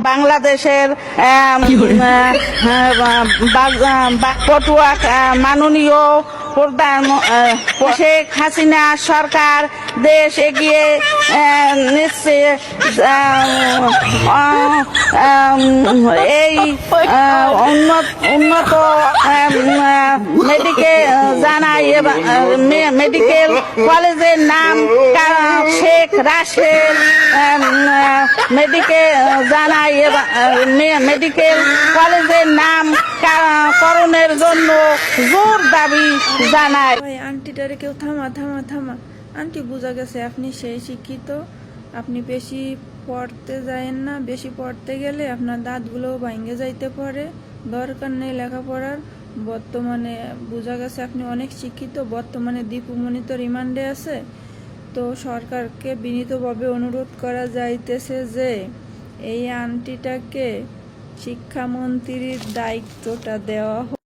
বাংলাদেশের পটুয়া মাননীয় প্রধান শেখ হাসিনা সরকার দেশ এগিয়ে নিচ্ছে এই উন্নত উন্নত মেডিকেল জানাই এবং মেডিকেল কলেজের নাম শেখ রাশেদ মেডিকেল জানাই মেডিকেল কলেজের নাম করণের জন্য জোর দাবি জানায়। আন্টিটারে কেউ থামা থামা থামা। আন্টি বোঝা গেছে আপনি সেই শিক্ষিত। আপনি বেশি পড়তে যায়েন না। বেশি পড়তে গেলে আপনার দাঁতগুলো ভাঙ্গে যাইতে পারে। দরকার নেই লেখাপড়ার। বর্তমানে বোঝা গেছে আপনি অনেক শিক্ষিত, বর্তমানে দীপুমণি তো রিমান্ডে আছে। তো সরকারকে বিনীতভাবে অনুরোধ করা যাইতেছে যে, এই আনটিটাকে শিক্ষামন্ত্রীর দায়িত্বটা দেওয়া